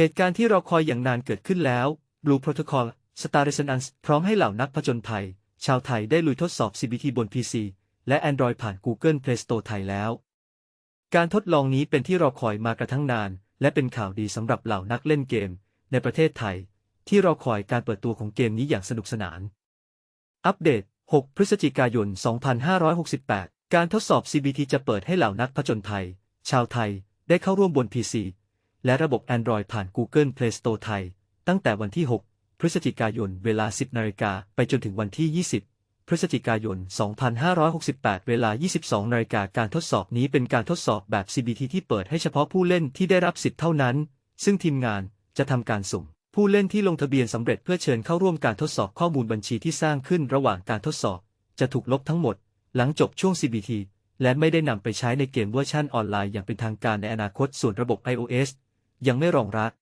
เหตุการณ์ที่รอคอยอย่างนานเกิดขึ้นแล้ว Blue Protocol Star Resonance พร้อมให้เหล่านักผจญภัย ชาวไทยได้ลุยทดสอบ CBT บน PC และ Android ผ่าน Google Play Store ไทยแล้ว การทดลองนี้เป็นที่รอคอยมากระทั่งนาน และเป็นข่าวดีสำหรับเหล่านักเล่นเกม ในประเทศไทย ที่รอคอยการเปิดตัวของเกมนี้อย่างสนุกสนาน อัปเดต 6 พฤศจิกายน 2568 การทดสอบ CBT จะเปิดให้เหล่านักผจญภัย ชาวไทยได้เข้าร่วมบน PC และระบบ Android ผ่าน Google Play Store ไทย ตั้งแต่วันที่ 6 พฤศจิกายน เวลา 10 นาฬิกาไปจนถึงวันที่ 20 พฤศจิกายน 2568 เวลา 22 นาฬิกาการทดสอบนี้เป็นการทดสอบแบบ CBT ที่เปิดให้เฉพาะผู้เล่นที่ได้รับสิทธิ์เท่านั้น ซึ่งทีมงานจะทำการสุ่ม ผู้เล่นที่ลงทะเบียนสำเร็จเพื่อเชิญเข้าร่วมการทดสอบข้อมูลบัญชีที่สร้างขึ้นระหว่างการทดสอบ จะถูกลบทั้งหมด หลังจบช่วง CBT และไม่ได้นำไปใช้ในเกมเวอร์ชันออนไลน์อย่างเป็นทางการในอนาคตส่วนระบบ iOS ยังไม่รองรับ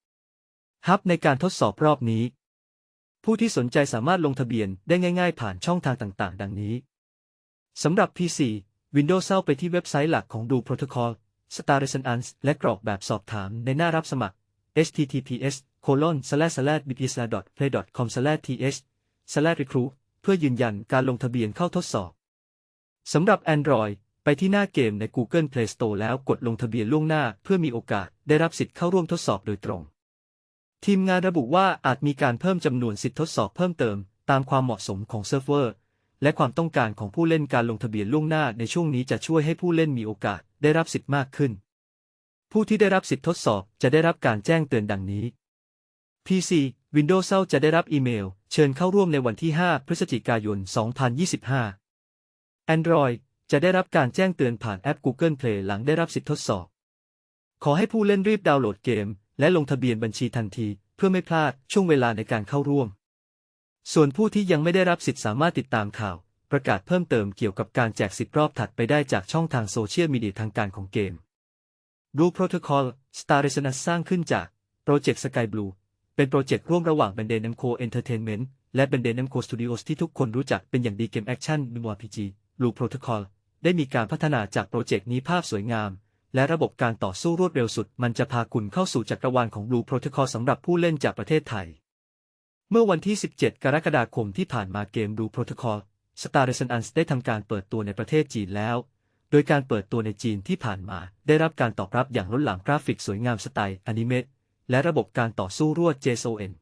ฮับในการทดสอบรอบนี้ ผู้ที่สนใจสามารถลงทะเบียนได้ง่าย ๆ ผ่านช่องทางต่าง ๆ ดังนี้สำหรับ PC Windows เข้าไปที่เว็บไซต์หลักของดู Protocol Star Resonance และกรอกแบบสอบถามในหน้ารับสมัคร https colon slash slash bpsa play com slash th slash recruit เพื่อยืนยันการลงทะเบียนเข้าทดสอบสำหรับ Android ไปที่หน้าเกมใน Google Play Store แล้วกดลงทะเบียนล่วงหน้าเพื่อมีโอกาสได้รับสิทธิ์เข้าร่วมทดสอบโดยตรง ทีมงานระบุว่าอาจมีการเพิ่มจำนวนสิทธิทดสอบเพิ่มเติม ตามความเหมาะสมของเซิร์ฟเวอร์ และความต้องการของผู้เล่นการลงทะเบียนล่วงหน้าในช่วงนี้จะช่วยให้ผู้เล่นมีโอกาสได้รับสิทธิ์มากขึ้น ผู้ที่ได้รับสิทธิทดสอบจะได้รับการแจ้งเตือนดังนี้ PC Windows จะได้รับอีเมล เชิญเข้าร่วมในวันที่ 5 พฤศจิกายน 2025 Android จะได้รับการแจ้งเตือนผ่านแอป Google Play หลังได้รับสิทธิทดสอบ ขอให้ผู้เล่นรีบดาวน์โหลดเกม และลงทะเบียนบัญชีทันที เพื่อไม่พลาดช่วงเวลาในการเข้าร่วม ส่วนผู้ที่ยังไม่ได้รับสิทธิสามารถติดตามข่าว ประกาศเพิ่มเติมเกี่ยวกับการแจกสิทธิ์รอบถัดไปได้จากช่องทางโซเชียลมีเดียทางการของเกม Blue Protocol Star Resonance สร้างขึ้นจากโปรเจกต์ Sky Blue เป็นโปรเจกต์ร่วมระหว่าง b a n d a i Namco Entertainment และ b a n d a i Namco Studios ที่ทุกคนรู้จักเป็นอย่างดีเกมแอคชั่น MMORPG Blue Protocol ได้มีการพัฒนาจากโปรเจกต์นี้ภาพสวยงาม และระบบการต่อสู้รวดเร็วสุด มันจะพาคุณเข้าสู่จักรวาลของ Blue Protocol สำหรับผู้เล่นจากประเทศไทย เมื่อวันที่ 17 กรกฎาคมที่ผ่านมาเกม Blue Protocol Star Resonance ได้ทำการเปิดตัวในประเทศจีนแล้ว โดยการเปิดตัวในจีนที่ผ่านมา ได้รับการตอบรับอย่างล้นหลามกราฟิกสวยงามสไตล์อนิเมะและระบบการต่อสู้รวด JSON